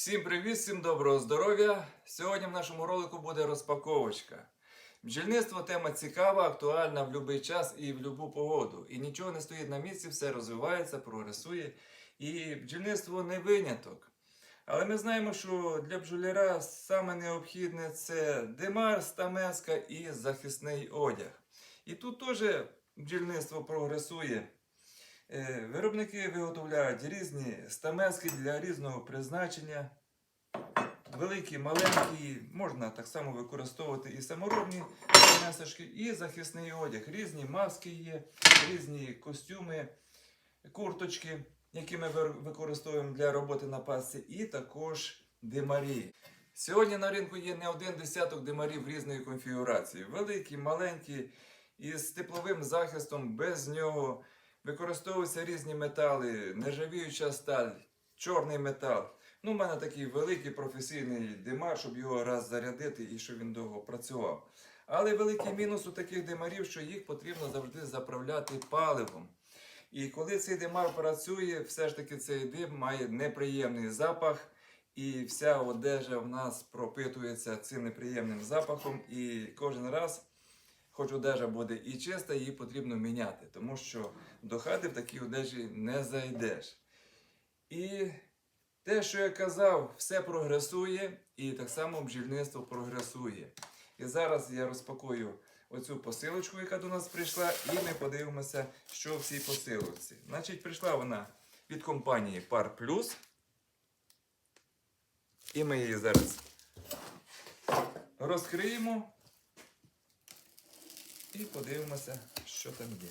Всім привіт, всім доброго здоров'я! Сьогодні в нашому ролику буде розпаковочка. Бджільництво тема цікава, актуальна в будь-який час і в будь-яку погоду. І нічого не стоїть на місці, все розвивається, прогресує. І бджільництво не виняток. Але ми знаємо, що для бджоляра саме необхідне це димар, стамеска і захисний одяг. І тут теж бджільництво прогресує. Е, Виробники виготовляють різні стамески для різного призначення. Великі, маленькі, можна так само використовувати і саморобні стамесочки, і захисний одяг. Різні маски є, різні костюми, курточки, які ми використовуємо для роботи на пасці, і також димарі. Сьогодні на ринку є не один десяток димарів різної конфігурації. Великі, маленькі, із тепловим захистом, без нього. Використовуються різні метали, нержавіюча сталь, чорний метал. Ну, у мене такий великий професійний димар, щоб його раз зарядити і щоб він довго працював. Але великий мінус у таких димарів, що їх потрібно завжди заправляти паливом. І коли цей димар працює, все ж таки цей дим має неприємний запах, і вся одежа в нас пропитується цим неприємним запахом. І кожен раз, хоч одежа буде і чиста, її потрібно міняти, тому що до хати в такій одежі не зайдеш. І те, що я казав, все прогресує, і так само бджільництво прогресує. І зараз я розпакую оцю посилочку, яка до нас прийшла, і ми подивимося, що в цій посилочці. Значить, прийшла вона від компанії Par Plus. І ми її зараз розкриємо і подивимося, що там є.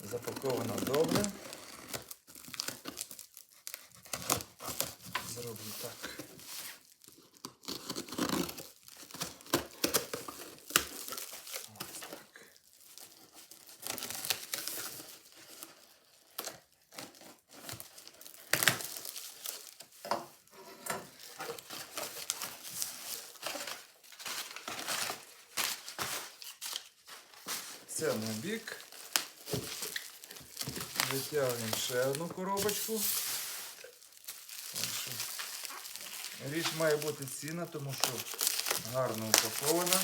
Запаковано добре. Зробимо так. Ось так. Це на бік. Витягуємо ще одну коробочку. Річ має бути ціна, тому що гарно упакована.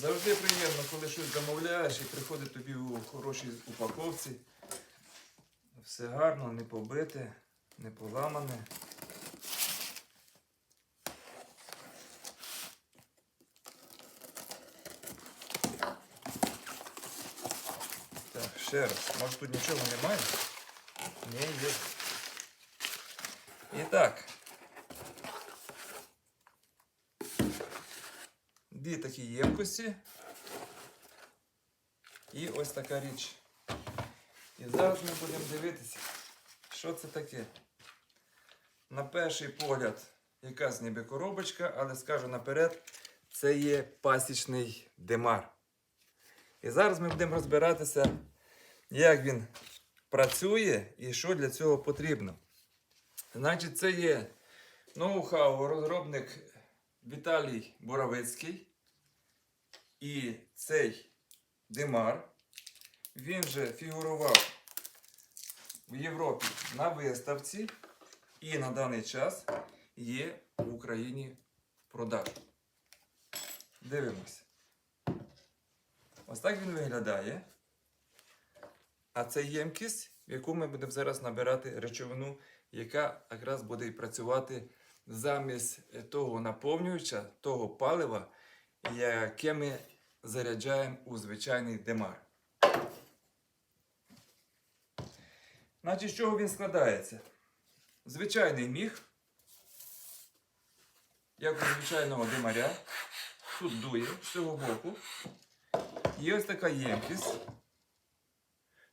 Завжди приємно, коли щось замовляєш і приходить тобі у хорошій упаковці. Все гарно, не побите, не поламане. Так, ще раз. Може тут нічого немає? Ні, є. І так. Дві такі ємкості. І ось така річ. І зараз ми будемо дивитися, що це таке. На перший погляд, якась ніби коробочка, але скажу наперед, це є пасічний димар. І зараз ми будемо розбиратися, як він працює і що для цього потрібно. Значить, це є ноу-хау розробник Віталій Боровицький. І цей димар, він же фігурував в Європі на виставці і на даний час є в Україні в продажу. Дивимося. Ось так він виглядає. А це ємкість, в яку ми будемо зараз набирати речовину, яка якраз буде працювати замість того наповнювача, того палива, яке ми заряджаємо у звичайний димар. Значить, з чого він складається? Звичайний міг, як у звичайного димаря, тут дує з цього боку. Є ось така ємкість.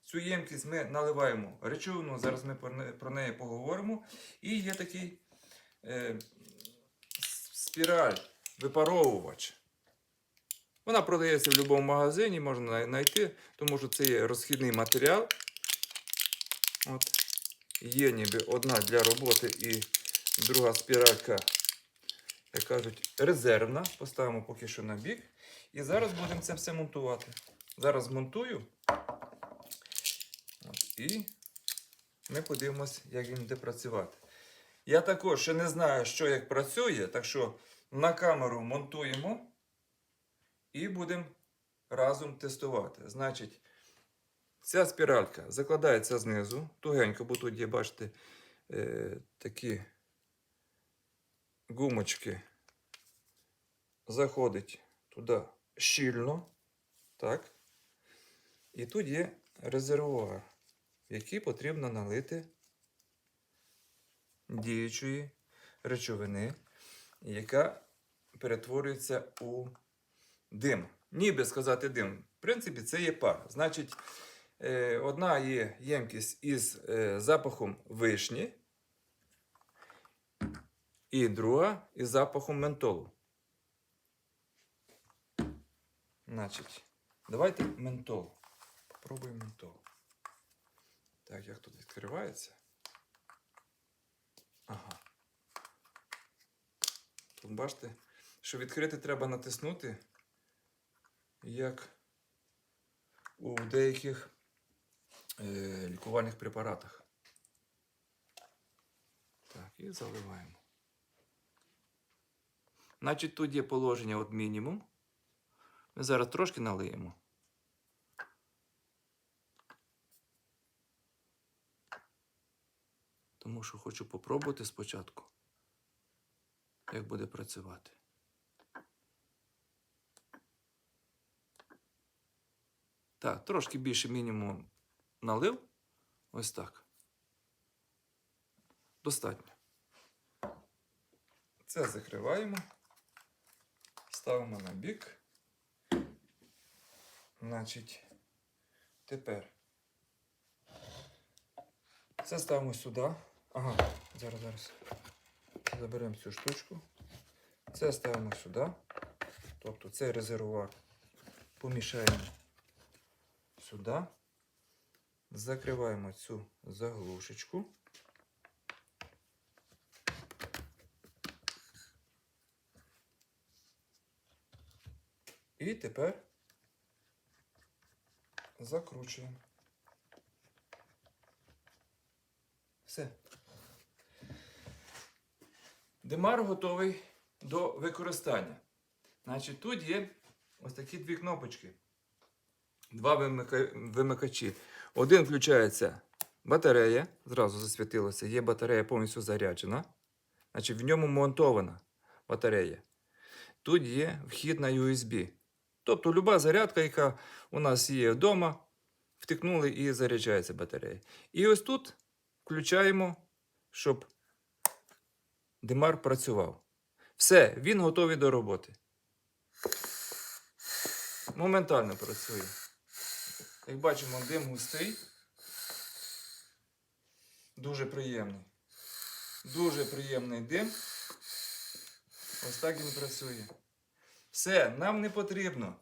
цю ємкість ми наливаємо речовину, зараз ми про неї поговоримо. І є такий е, спіраль, випаровувач. Вона продається в будь-якому магазині, можна знайти, тому що це є розхідний матеріал. От. Є ніби одна для роботи і друга спіралька, як кажуть, резервна. Поставимо поки що на бік. І зараз будемо це все монтувати. Зараз монтую. От, і ми подивимось, як він буде працювати. Я також ще не знаю, що як працює, так що на камеру монтуємо і будемо разом тестувати. Значить, ця спіралька закладається знизу, тугенько, бо тут є, бачите, е, такі гумочки. Заходить туди щільно. Так. І тут є резервуар, який потрібно налити діючої речовини, яка перетворюється у дим. Ніби сказати дим. В принципі, це є пар. Значить, е, одна є ємкість із е, запахом вишні, і друга із запахом ментолу. Значить, давайте ментол. Попробуємо ментол. Так, як тут відкривається? Ага. Тут бачите, що відкрити треба натиснути, як у деяких е, лікувальних препаратах. Так, і заливаємо. Значить, тут є положення от мінімум. Ми зараз трошки налиємо. Тому що хочу попробувати спочатку, як буде працювати. Так, трошки більше мінімум налив. Ось так. Достатньо. Це закриваємо. Ставимо на бік. Значить, тепер це ставимо сюди. Ага, зараз, зараз. Заберемо цю штучку. Це ставимо сюди. Тобто цей резервуар помішаємо сюди. Закриваємо цю заглушечку. І тепер закручуємо. Все. Димар готовий до використання. Значить, тут є ось такі дві кнопочки. Два вимикачі. Один включається батарея, зразу засвітилося, є батарея повністю заряджена. Значить, в ньому монтована батарея. Тут є вхід на USB. Тобто люба зарядка, яка у нас є вдома, втикнули і заряджається батарея. І ось тут включаємо, щоб димар працював. Все, він готовий до роботи. Моментально працює. Як бачимо, дим густий. Дуже приємний. Дуже приємний дим. Ось так він працює. Все, нам не потрібно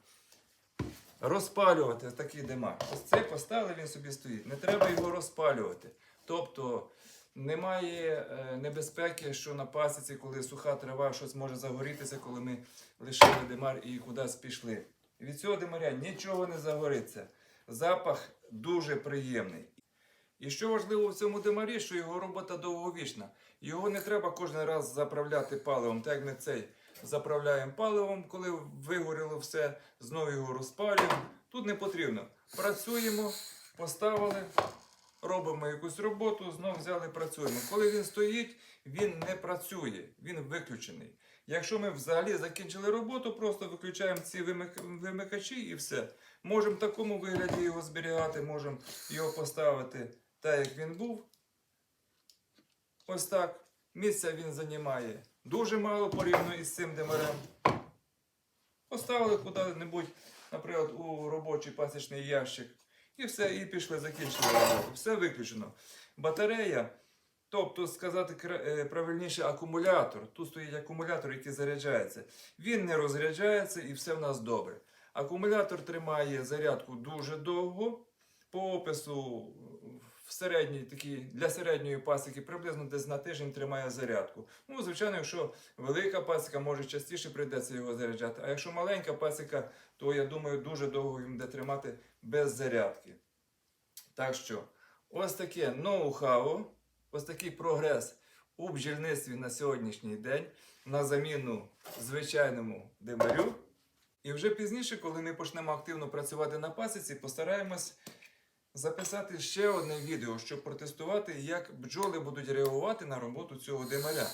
розпалювати такий димар. Ось цей поставили, він собі стоїть. Не треба його розпалювати. Тобто немає е, небезпеки, що на пасіці, коли суха трава, щось може загорітися, коли ми лишили димар і кудись пішли. Від цього димаря нічого не загориться. Запах дуже приємний. І що важливо в цьому димарі, що його робота довговічна. Його не треба кожен раз заправляти паливом, так як ми цей заправляємо паливом, коли вигоріло все, знову його розпалюємо. Тут не потрібно. Працюємо, поставили, робимо якусь роботу, знову взяли, працюємо. Коли він стоїть, він не працює, він виключений. Якщо ми взагалі закінчили роботу, просто виключаємо ці вимикачі і все. Можемо в такому вигляді його зберігати, можемо його поставити так, як він був. Ось так. Місця він займає дуже мало порівняно із цим димарем. Поставили куди-небудь, наприклад, у робочий пасічний ящик. І все, і пішли, закінчили роботу. Все виключено. Батарея, тобто сказати е, правильніше, акумулятор. Тут стоїть акумулятор, який заряджається. Він не розряджається і все в нас добре. Акумулятор тримає зарядку дуже довго. По опису в середній такій, для середньої пасіки приблизно десь на тиждень тримає зарядку. Ну, звичайно, якщо велика пасіка, може частіше прийдеться його заряджати. А якщо маленька пасіка, то я думаю, дуже довго він буде тримати без зарядки. Так що, ось таке ноу-хау, ось такий прогрес у бджільництві на сьогоднішній день на заміну звичайному димарю. І вже пізніше, коли ми почнемо активно працювати на пасіці, постараємось записати ще одне відео, щоб протестувати, як бджоли будуть реагувати на роботу цього димаря.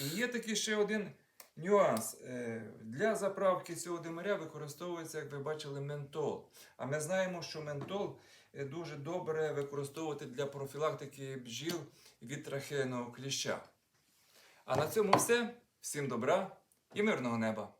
І є такий ще один нюанс. Е, Для заправки цього димаря використовується, як ви бачили, ментол. А ми знаємо, що ментол дуже добре використовувати для профілактики бджіл від трахейного кліща. А на цьому все. Всім добра і мирного неба!